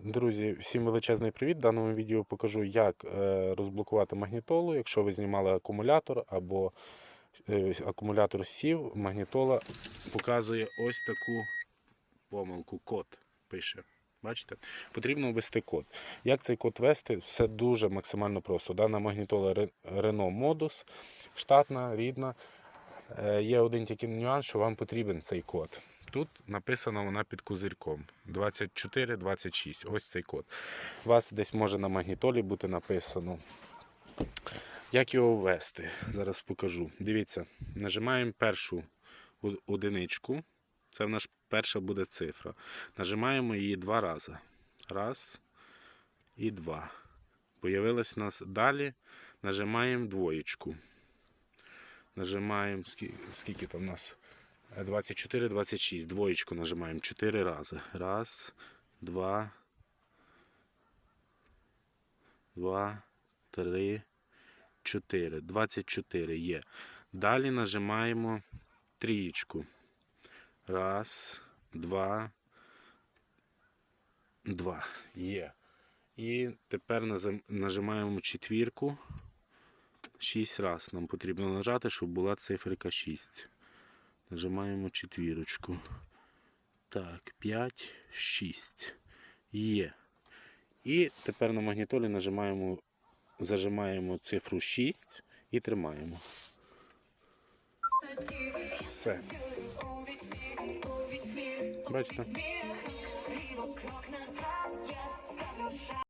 Друзі, всім величезний привіт. В даному відео покажу, як е, розблокувати магнітолу, якщо ви знімали акумулятор або е, акумулятор сів, магнітола показує ось таку помилку. Код пише. Бачите? Потрібно ввести код. Як цей код ввести? Все дуже максимально просто. Дана магнітола Renault Modus, штатна, рідна. Е, Є один тільки нюанс, що вам потрібен цей код. Тут написано вона під козирьком 2426. Ось цей код. У вас десь може на магнітолі бути написано. Як його ввести? Зараз покажу. Дивіться, нажимаємо першу одиничку. Це в нас перша буде цифра. Нажимаємо її два рази. Раз і два. Появилось у нас далі. Нажимаємо двоєчку. Нажимаємо, скільки, там у нас? Е, 24, 26. Двоєчку нажимаємо 4 рази. Раз, два, два, три, чотири. 24 є. Далі нажимаємо трієчку. Раз, два, два. Є. І тепер нажимаємо четвірку. 6 раз нам потрібно нажати, щоб була циферка 6. Нажимаємо четвірочку. Так, 5, 6. Є. І тепер на магнітолі нажимаємо, зажимаємо цифру 6 і тримаємо. Все. Бачите?